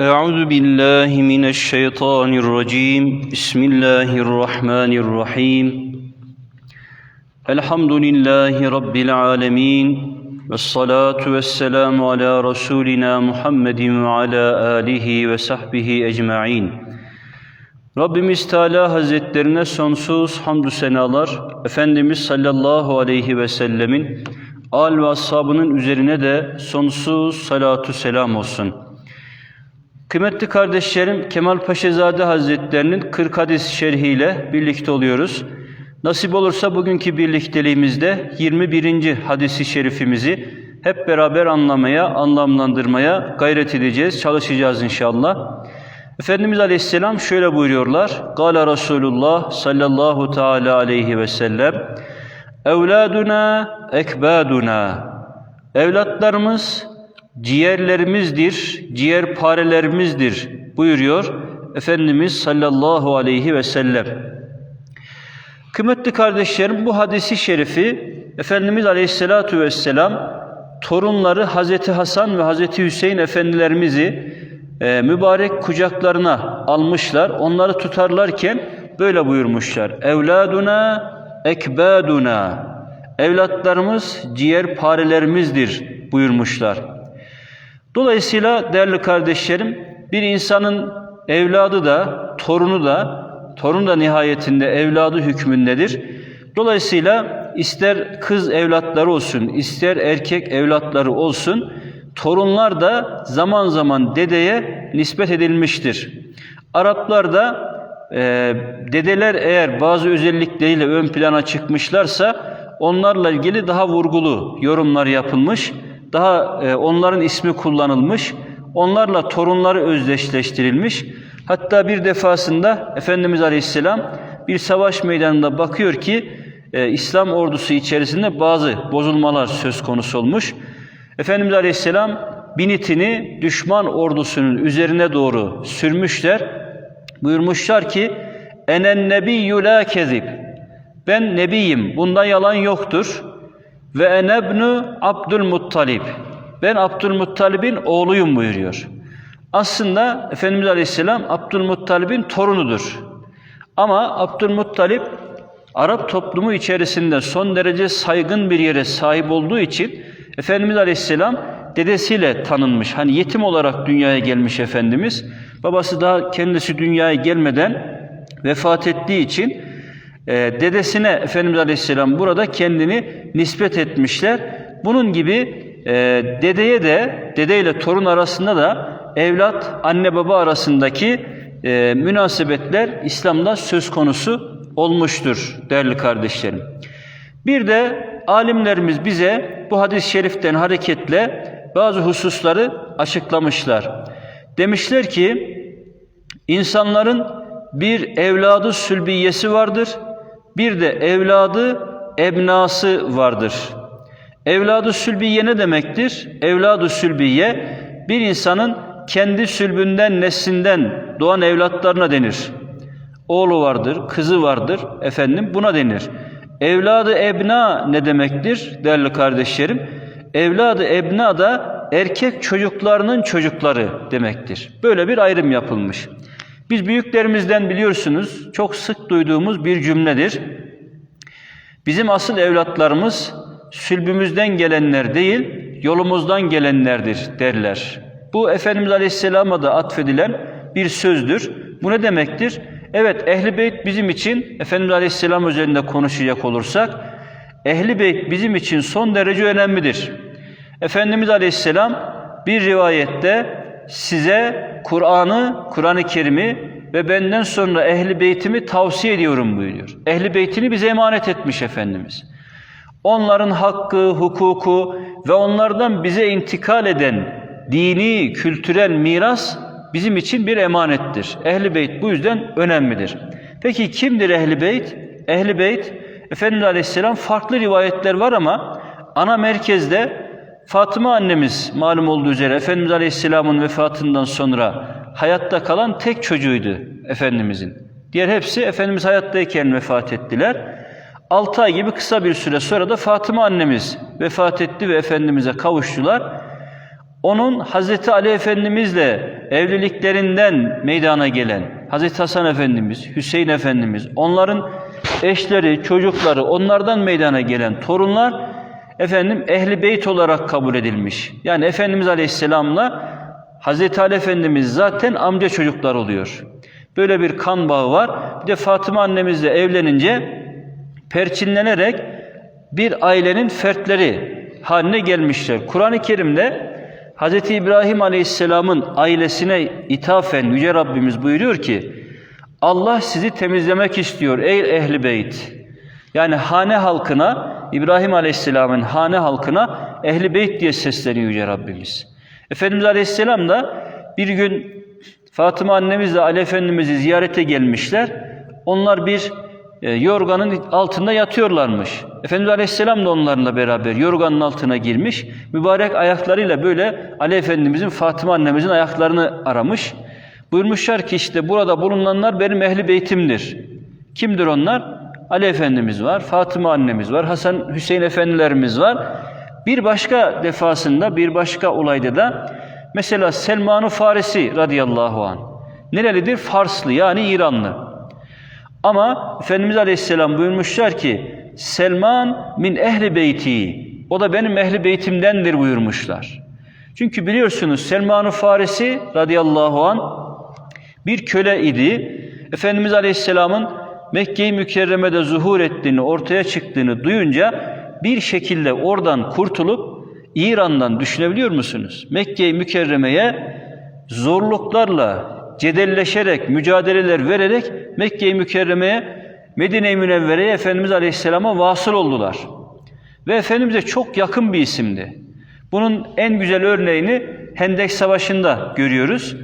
أعوذ بالله من الشيطان الرجيم بسم الله الرحمن الرحيم الحمد لله رب العالمين والصلاة والسلام على رسولنا محمد وعلى آله وصحبه أجمعين Rabbimiz Teala Hazretlerine sonsuz hamdü senalar, Efendimiz sallallahu aleyhi ve sellemin al ve ashabının üzerine de sonsuz salatu selam olsun. Kıymetli kardeşlerim, Kemal Paşazade Hazretlerinin 40 hadis şerhiyle birlikte oluyoruz. Nasip olursa bugünkü birlikteliğimizde 21. hadisi şerifimizi hep beraber anlamaya, anlamlandırmaya gayret edeceğiz, çalışacağız inşallah. Efendimiz Aleyhisselam şöyle buyuruyorlar. Gala Resulullah sallallahu teala aleyhi ve sellem Evladuna ekbaduna Evlatlarımız ciğerlerimizdir, ciğer parelerimizdir buyuruyor Efendimiz sallallahu aleyhi ve sellem. Kıymetli kardeşlerim bu hadisi şerifi Efendimiz aleyhissalatu vesselam torunları Hazreti Hasan ve Hazreti Hüseyin efendilerimizi e, mübarek kucaklarına almışlar. Onları tutarlarken böyle buyurmuşlar. Evladuna ekbaduna Evlatlarımız ciğer parelerimizdir buyurmuşlar. Dolayısıyla değerli kardeşlerim bir insanın evladı da torunu da torun da nihayetinde evladı hükmündedir. Dolayısıyla ister kız evlatları olsun, ister erkek evlatları olsun, torunlar da zaman zaman dedeye nispet edilmiştir. Araplarda e, dedeler eğer bazı özellikleriyle ön plana çıkmışlarsa onlarla ilgili daha vurgulu yorumlar yapılmış, daha e, onların ismi kullanılmış, onlarla torunları özdeşleştirilmiş. Hatta bir defasında Efendimiz Aleyhisselam bir savaş meydanında bakıyor ki e, İslam ordusu içerisinde bazı bozulmalar söz konusu olmuş. Efendimiz Aleyhisselam binitini düşman ordusunun üzerine doğru sürmüşler. Buyurmuşlar ki enen nebiyyü la kezib. Ben nebiyim. Bunda yalan yoktur. Ve enebnu Abdülmuttalib. Ben Abdülmuttalib'in oğluyum buyuruyor. Aslında Efendimiz Aleyhisselam Abdülmuttalib'in torunudur. Ama Abdülmuttalib Arap toplumu içerisinde son derece saygın bir yere sahip olduğu için Efendimiz Aleyhisselam dedesiyle tanınmış. Hani yetim olarak dünyaya gelmiş Efendimiz. Babası daha kendisi dünyaya gelmeden vefat ettiği için e, dedesine Efendimiz Aleyhisselam burada kendini nispet etmişler. Bunun gibi e, dedeye de dedeyle torun arasında da evlat anne baba arasındaki e, münasebetler İslam'da söz konusu olmuştur değerli kardeşlerim. Bir de alimlerimiz bize bu hadis-i şeriften hareketle bazı hususları açıklamışlar. Demişler ki insanların bir evladı sülbiyesi vardır, bir de evladı ebnası vardır. Evladı sülbiye ne demektir? Evladı sülbiye bir insanın kendi sülbünden, neslinden doğan evlatlarına denir. Oğlu vardır, kızı vardır, efendim buna denir. Evladı ebna ne demektir değerli kardeşlerim? Evladı ebna da erkek çocuklarının çocukları demektir. Böyle bir ayrım yapılmış. Biz büyüklerimizden biliyorsunuz çok sık duyduğumuz bir cümledir. Bizim asıl evlatlarımız sülbümüzden gelenler değil, yolumuzdan gelenlerdir derler. Bu Efendimiz Aleyhisselam'a da atfedilen bir sözdür. Bu ne demektir? Evet, Ehli Beyt bizim için, Efendimiz Aleyhisselam üzerinde konuşacak olursak, Ehli Beyt bizim için son derece önemlidir. Efendimiz Aleyhisselam bir rivayette size Kur'an'ı, Kur'an-ı Kerim'i ve benden sonra Ehli Beytimi tavsiye ediyorum buyuruyor. Ehli Beytini bize emanet etmiş Efendimiz. Onların hakkı, hukuku ve onlardan bize intikal eden dini, kültürel miras bizim için bir emanettir. Ehli Beyt bu yüzden önemlidir. Peki kimdir Ehli Beyt? Ehli Beyt, Efendimiz Aleyhisselam farklı rivayetler var ama ana merkezde Fatıma annemiz malum olduğu üzere Efendimiz Aleyhisselam'ın vefatından sonra hayatta kalan tek çocuğuydu Efendimizin. Diğer hepsi Efendimiz hayattayken vefat ettiler. 6 ay gibi kısa bir süre sonra da Fatıma annemiz vefat etti ve Efendimiz'e kavuştular. onun Hazreti Ali Efendimizle evliliklerinden meydana gelen Hazreti Hasan Efendimiz, Hüseyin Efendimiz, onların eşleri, çocukları, onlardan meydana gelen torunlar efendim ehli beyt olarak kabul edilmiş. Yani Efendimiz Aleyhisselam'la Hazreti Ali Efendimiz zaten amca çocuklar oluyor. Böyle bir kan bağı var. Bir de Fatıma annemizle evlenince perçinlenerek bir ailenin fertleri haline gelmişler. Kur'an-ı Kerim'de Hz. İbrahim Aleyhisselam'ın ailesine ithafen Yüce Rabbimiz buyuruyor ki Allah sizi temizlemek istiyor ey ehli beyt. Yani hane halkına, İbrahim Aleyhisselam'ın hane halkına ehli beyt diye sesleniyor Yüce Rabbimiz. Efendimiz Aleyhisselam da bir gün Fatıma annemizle Ali Efendimiz'i ziyarete gelmişler. Onlar bir e, yorganın altında yatıyorlarmış. Efendimiz Aleyhisselam da onlarla beraber yorganın altına girmiş. Mübarek ayaklarıyla böyle Ali Efendimizin, Fatıma annemizin ayaklarını aramış. Buyurmuşlar ki işte burada bulunanlar benim ehli beytimdir. Kimdir onlar? Ali Efendimiz var, Fatıma annemiz var, Hasan Hüseyin efendilerimiz var. Bir başka defasında, bir başka olayda da mesela Selman-ı Farisi radıyallahu anh. Nerelidir? Farslı yani İranlı. Ama Efendimiz Aleyhisselam buyurmuşlar ki Selman min ehli beyti. O da benim ehli beytimdendir buyurmuşlar. Çünkü biliyorsunuz Selman-ı Farisi radıyallahu an bir köle idi. Efendimiz Aleyhisselam'ın Mekke-i Mükerreme'de zuhur ettiğini, ortaya çıktığını duyunca bir şekilde oradan kurtulup İran'dan düşünebiliyor musunuz? Mekke-i Mükerreme'ye zorluklarla, cedelleşerek, mücadeleler vererek Mekke-i Mükerreme'ye, Medine-i Münevvere'ye Efendimiz Aleyhisselam'a vasıl oldular. Ve Efendimiz'e çok yakın bir isimdi. Bunun en güzel örneğini Hendek Savaşı'nda görüyoruz.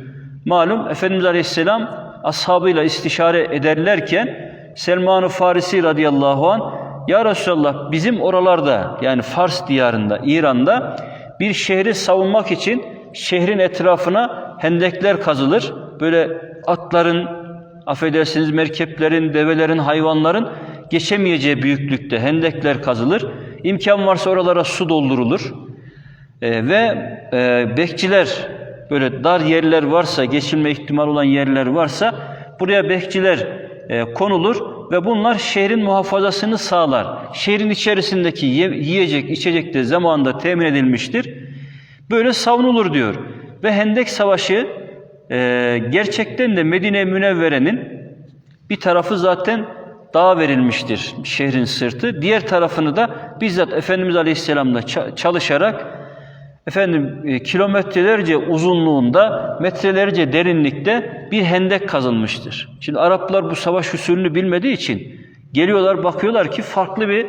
Malum Efendimiz Aleyhisselam ashabıyla istişare ederlerken Selman-ı Farisi radıyallahu an Ya Resulallah bizim oralarda yani Fars diyarında, İran'da bir şehri savunmak için şehrin etrafına hendekler kazılır. Böyle atların, affedersiniz merkeplerin, develerin, hayvanların geçemeyeceği büyüklükte hendekler kazılır. İmkan varsa oralara su doldurulur. Ee, ve e, bekçiler böyle dar yerler varsa, geçilme ihtimal olan yerler varsa buraya bekçiler e, konulur ve bunlar şehrin muhafazasını sağlar. Şehrin içerisindeki yiyecek, içecek de zamanında temin edilmiştir. Böyle savunulur diyor. Ve Hendek Savaşı e, gerçekten de Medine Münevvere'nin bir tarafı zaten dağ verilmiştir şehrin sırtı. Diğer tarafını da bizzat Efendimiz Aleyhisselam'la çalışarak efendim e, kilometrelerce uzunluğunda, metrelerce derinlikte bir hendek kazılmıştır. Şimdi Araplar bu savaş usulünü bilmediği için geliyorlar bakıyorlar ki farklı bir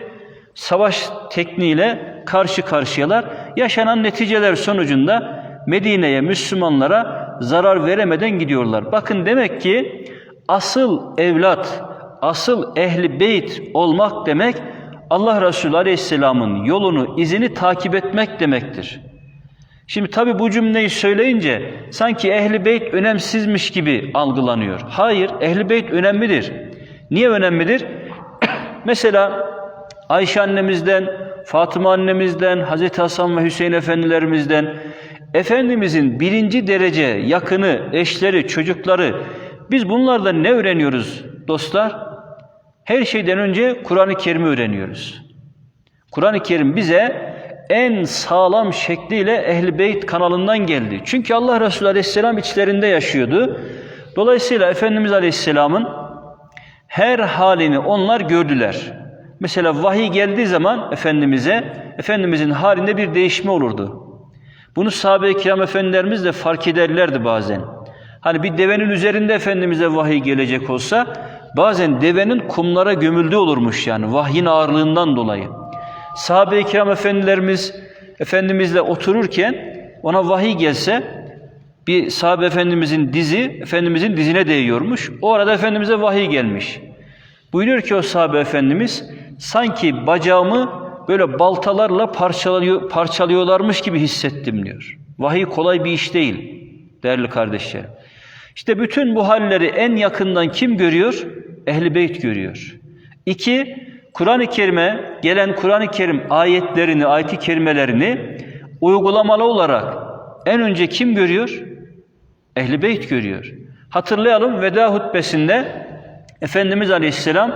savaş tekniğiyle karşı karşıyalar. Yaşanan neticeler sonucunda Medine'ye, Müslümanlara zarar veremeden gidiyorlar. Bakın demek ki asıl evlat, asıl ehli beyt olmak demek Allah Resulü Aleyhisselam'ın yolunu, izini takip etmek demektir. Şimdi tabi bu cümleyi söyleyince sanki ehli beyt önemsizmiş gibi algılanıyor. Hayır, ehli beyt önemlidir. Niye önemlidir? Mesela Ayşe annemizden, Fatıma annemizden, Hazreti Hasan ve Hüseyin efendilerimizden, Efendimizin birinci derece yakını, eşleri, çocukları, biz bunlardan ne öğreniyoruz dostlar? Her şeyden önce Kur'an-ı Kerim'i öğreniyoruz. Kur'an-ı Kerim bize en sağlam şekliyle Ehl-i Beyt kanalından geldi. Çünkü Allah Resulü Aleyhisselam içlerinde yaşıyordu. Dolayısıyla Efendimiz Aleyhisselam'ın her halini onlar gördüler. Mesela vahiy geldiği zaman Efendimiz'e, Efendimiz'in halinde bir değişme olurdu. Bunu sahabe-i kiram efendilerimiz de fark ederlerdi bazen. Hani bir devenin üzerinde Efendimiz'e vahiy gelecek olsa, bazen devenin kumlara gömüldüğü olurmuş yani vahyin ağırlığından dolayı. Sahabe-i kiram efendilerimiz Efendimizle otururken ona vahiy gelse bir sahabe efendimizin dizi Efendimizin dizine değiyormuş. O arada Efendimiz'e vahiy gelmiş. Buyuruyor ki o sahabe efendimiz sanki bacağımı böyle baltalarla parçalıyor, parçalıyorlarmış gibi hissettim diyor. Vahiy kolay bir iş değil değerli kardeşlerim. İşte bütün bu halleri en yakından kim görüyor? Ehli Beyt görüyor. İki, Kur'an-ı Kerim'e gelen Kur'an-ı Kerim ayetlerini, ayet-i kerimelerini uygulamalı olarak en önce kim görüyor? Ehli Beyt görüyor. Hatırlayalım veda hutbesinde Efendimiz Aleyhisselam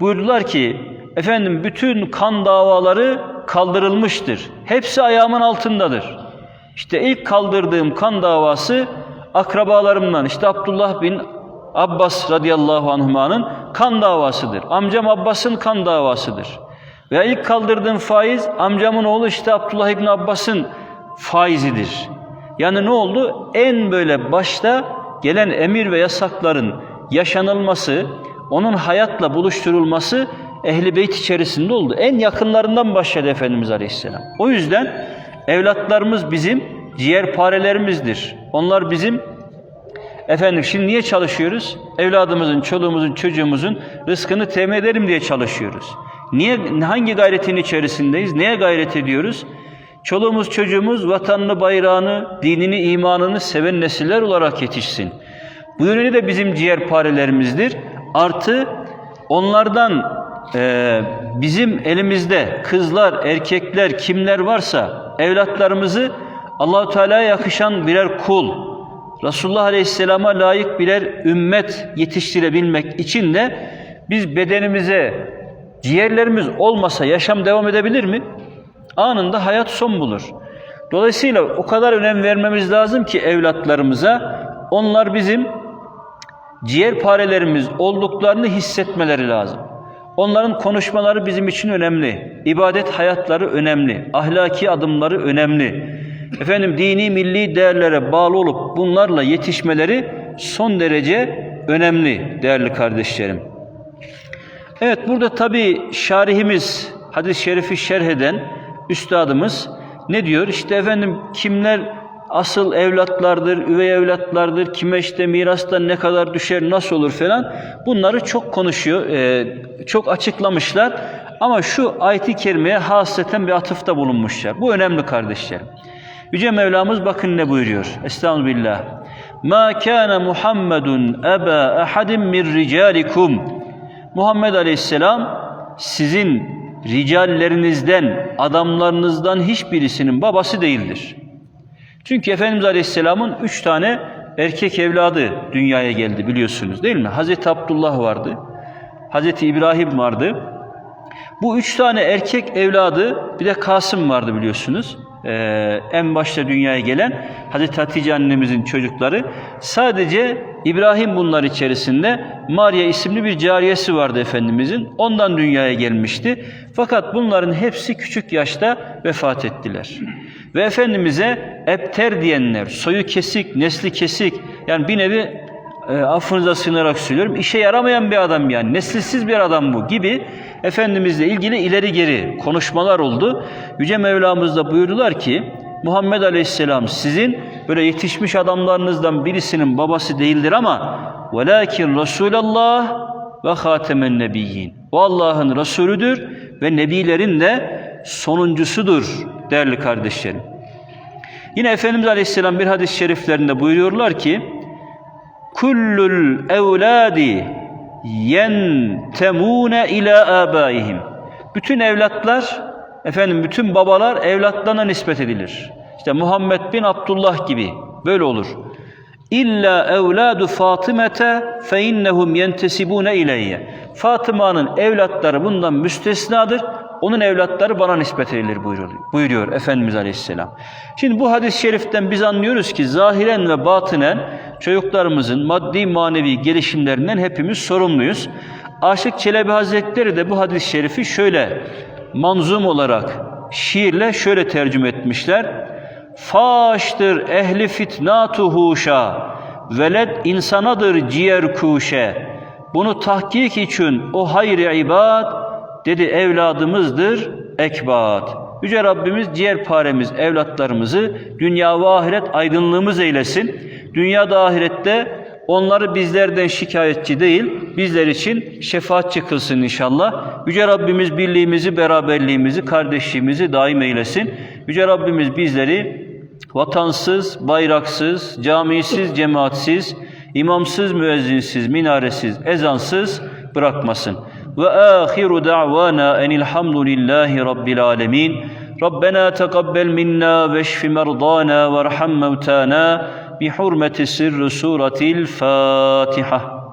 buyurdular ki efendim bütün kan davaları kaldırılmıştır. Hepsi ayağımın altındadır. İşte ilk kaldırdığım kan davası akrabalarımdan işte Abdullah bin Abbas radıyallahu anhuma'nın kan davasıdır. Amcam Abbas'ın kan davasıdır. Veya ilk kaldırdığım faiz amcamın oğlu işte Abdullah İbni Abbas'ın faizidir. Yani ne oldu? En böyle başta gelen emir ve yasakların yaşanılması, onun hayatla buluşturulması ehli beyt içerisinde oldu. En yakınlarından başladı Efendimiz Aleyhisselam. O yüzden evlatlarımız bizim ciğerparelerimizdir. Onlar bizim Efendim şimdi niye çalışıyoruz? Evladımızın, çoluğumuzun, çocuğumuzun rızkını temin edelim diye çalışıyoruz. Niye, hangi gayretin içerisindeyiz? Neye gayret ediyoruz? Çoluğumuz, çocuğumuz vatanını, bayrağını, dinini, imanını seven nesiller olarak yetişsin. Bu yönüyle de bizim ciğerparelerimizdir. Artı onlardan e, bizim elimizde kızlar, erkekler, kimler varsa evlatlarımızı Allahu Teala'ya yakışan birer kul, Resulullah Aleyhisselam'a layık birer ümmet yetiştirebilmek için de biz bedenimize ciğerlerimiz olmasa yaşam devam edebilir mi? Anında hayat son bulur. Dolayısıyla o kadar önem vermemiz lazım ki evlatlarımıza onlar bizim ciğerparelerimiz olduklarını hissetmeleri lazım. Onların konuşmaları bizim için önemli. İbadet hayatları önemli. Ahlaki adımları önemli. Efendim dini milli değerlere bağlı olup bunlarla yetişmeleri son derece önemli değerli kardeşlerim. Evet burada tabi şarihimiz hadis-i şerifi şerh eden üstadımız ne diyor? İşte efendim kimler asıl evlatlardır, üvey evlatlardır, kime işte mirasta ne kadar düşer, nasıl olur falan bunları çok konuşuyor, e, çok açıklamışlar. Ama şu ayet-i kerimeye hasreten bir atıfta bulunmuşlar. Bu önemli kardeşlerim. Yüce Mevlamız bakın ne buyuruyor. Estağfirullah. Ma kana Muhammedun eba ahadin min ricalikum. Muhammed Aleyhisselam sizin ricallerinizden, adamlarınızdan hiçbirisinin babası değildir. Çünkü Efendimiz Aleyhisselam'ın üç tane erkek evladı dünyaya geldi biliyorsunuz değil mi? Hazreti Abdullah vardı, Hazreti İbrahim vardı. Bu üç tane erkek evladı bir de Kasım vardı biliyorsunuz. Ee, en başta dünyaya gelen Hazreti Hatice annemizin çocukları. Sadece İbrahim bunlar içerisinde Maria isimli bir cariyesi vardı Efendimizin. Ondan dünyaya gelmişti. Fakat bunların hepsi küçük yaşta vefat ettiler. Ve Efendimiz'e ebter diyenler, soyu kesik, nesli kesik, yani bir nevi e, affınıza sığınarak söylüyorum, işe yaramayan bir adam yani, nesilsiz bir adam bu gibi Efendimizle ilgili ileri geri konuşmalar oldu. Yüce Mevlamız da buyurdular ki, Muhammed Aleyhisselam sizin böyle yetişmiş adamlarınızdan birisinin babası değildir ama velakin Resulallah ve hatemen nebiyyin. O Allah'ın Resulüdür ve nebilerin de sonuncusudur değerli kardeşlerim. Yine Efendimiz Aleyhisselam bir hadis-i şeriflerinde buyuruyorlar ki kullul evladi yentemune ila abaihim. Bütün evlatlar efendim bütün babalar evlatlarına nispet edilir. İşte Muhammed bin Abdullah gibi böyle olur. İlla evladu Fatımete fe innehum yentesibune ileyye. Fatıma'nın evlatları bundan müstesnadır. Onun evlatları bana nispet edilir buyuruyor, buyuruyor Efendimiz Aleyhisselam. Şimdi bu hadis-i şeriften biz anlıyoruz ki zahiren ve batınen çocuklarımızın maddi manevi gelişimlerinden hepimiz sorumluyuz. Aşık Çelebi Hazretleri de bu hadis-i şerifi şöyle manzum olarak şiirle şöyle tercüme etmişler. Faştır ehli fitnatu huşa, veled insanadır ciğer kuşe. Bunu tahkik için o hayri ibad, dedi evladımızdır ekbat. Yüce Rabbimiz ciğerparemiz evlatlarımızı dünya ve ahiret aydınlığımız eylesin. Dünyada ahirette onları bizlerden şikayetçi değil, bizler için şefaatçi kılsın inşallah. Yüce Rabbimiz birliğimizi, beraberliğimizi, kardeşliğimizi daim eylesin. Yüce Rabbimiz bizleri vatansız, bayraksız, camisiz, cemaatsiz, imamsız, müezzinsiz, minaresiz, ezansız bırakmasın. وآخر دعوانا أن الحمد لله رب العالمين. ربنا تقبل منا واشف مرضانا وارحم موتانا بحرمة سر سورة الفاتحة.